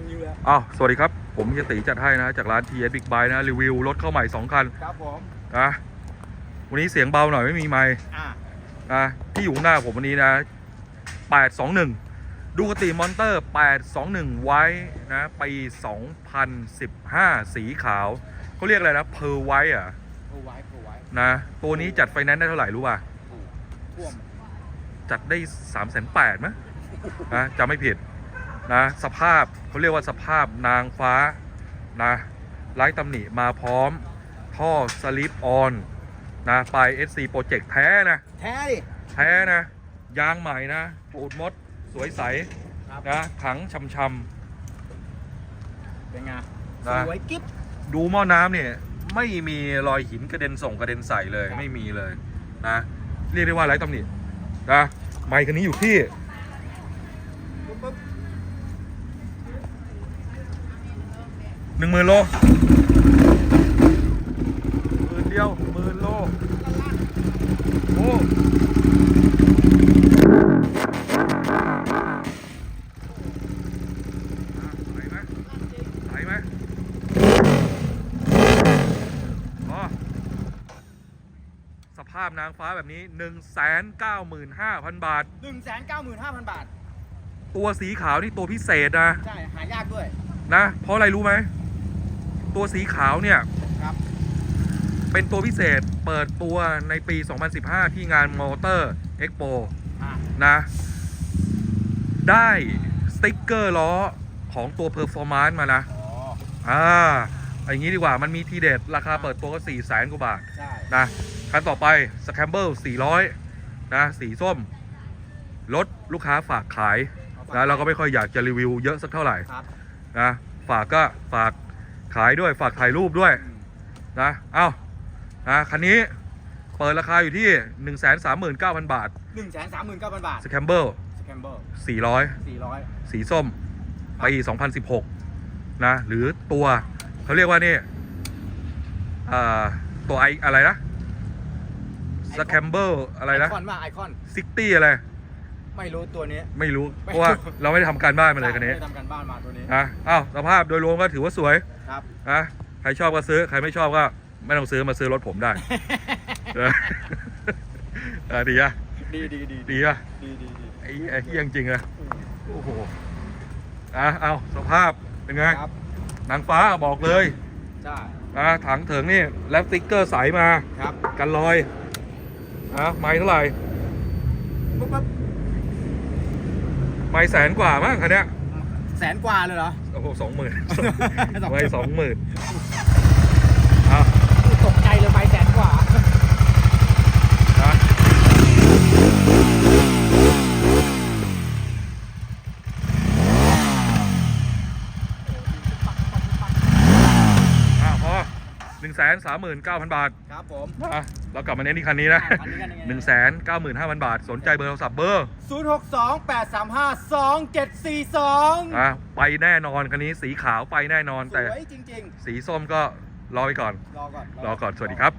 งอยู่แล้วอ้าวสวัสดีครับ ผมเฮียตีจัดให้นะ จากร้าน TS Big Buy นะ รีวิว รถเข้าใหม่ 2 คันครับผมนะวันนี้เสียงเบาหน่อยไม่มีไมค์อ่านะที่อยู่ข้างหน้าผมวันนี้นะ 821 ดูกติมอนเตอร์ 821 ไว้นะปี2015 สีขาวเขาเรียกอะไรนะเพอร์ไว้อะโพไว้โพไว้นะ ตัวนี้จัดไฟแนนซ์ได้เท่าไหร่รู้ป่ะถูกท่วมจัดได้3ามแสนแปดมั้ยนะจำไม่ผิด นะสภาพเขาเรียกว่าสภาพนางฟ้านะไร้ตำหนิมาพร้อม ท่อสลิปออนนะปลาย SC Project แท้นะ แท้ดิ แท้นะ ยางใหม่นะปูดมดสวยใสครับ นะถังชำเป็นไงนะสวยกิ๊บๆดูหม้อน้ำเนี่ย ไม่มีรอยหินกระเด็นส่งกระเด็นใส่เลยครับ ไม่มีเลยนะ เรียกได้ว่าไร้ตำหนินะไมค์คันนี้อยู่ที่ ปุ๊บปุ๊บ หนึ่งหมื่นโลหมื่นเดียวหมื่นโลโอ้ไหลไหมไหลไหมพอสภาพนางฟ้าแบบนี้ 195,000 บาทหนึ่งแสนเก้าหมื่นห้าพันบาท ตัวสีขาวนี่ตัวพิเศษนะ ใช่ หายากด้วย นะ เพราะอะไรรู้ไหม ตัวสีขาวเนี่ยครับเป็นตัวพิเศษเปิดตัวในปี 2015 ที่งานมอเตอร์เอ็กโปอ่านะ ได้สติ๊กเกอร์ล้อของตัว Performance มานะอ๋ออ่าอย่างนี้ดีกว่ามันมีทีเด็ด ราคาเปิดตัวก็4 0 0แสนกว่าบาทใช่นะคันต่อไป Scramble 400 นะ สีส้ม รถลูกค้าฝากขายอฝนะเราก็ไม่ค่อยอยากจะรีวิวเยอะสักเท่าไหร่ครับนะฝากก็ฝาก ขายด้วยฝากถ่ายรูปด้วยอืมนะเอ้านะคันนี้เปิดราคาอยู่ที่ 139,000 บาทหนึ่งแสนสามหมื่นเก้าพันบาทสแคมเบิลสแคมเบอร์400 สี่ร้อยสีส้มปี2016 นะ หรือตัวเขาเรียกว่านี่เอ่อตัวไออะไรนะสแคมเบิลอะไรนะไอคอนว่าไอคอน ซิตี้อะไร ไม่รู้ตัวนี้ ไม่รู้ไม่เพราะว่ารู้เราไม่ได้ทำการบ้านมาเลยคันนี้ใช่ไม่ได้ทำการบ้านมาตัวนี้ นะอ้าวสภาพโดยรวมก็ถือว่าสวยครับ นะใครชอบก็ซื้อ ใครไม่ชอบก็ไม่ต้องซื้อมาซื้อรถผมได้ เออเออดีอะดีดีดีดีอะดีดีดีไอ้ไอ้เหี้ยจริงๆอะโอ้โหอะเอาสภาพเป็นไงครับนางฟ้าบอกเลยใช่นะถังเถิงนี่แล้วสติ๊กเกอร์ใสมา ครับกันรอยนะไม่เท่าไหร่ ปุ๊บปุ๊บ ไม่แสนกว่ามั้งคันเนี้ยแสนกว่าเลยเหรอ โอ้โหสองหมื่นสองไม่สองหมื่น หนึ่งแสนสามหมื่นเก้าพันบาทครับผมนเรากลับมาเน้นที่คันนี้นะหนึ่งแสนเก้าหมื่นห้าพันบาท สนใจเบอร์โทรศัพท์เบอร์ศูนย์หกสองแปดสามห้าสองเจ็ดสี่สองอะไปแน่นอนคันนี้สีขาวไปแน่นอนแต่สวยจริงๆ สีส้มก็รอไปก่อน รอก่อน รอก่อน สวัสดีครับ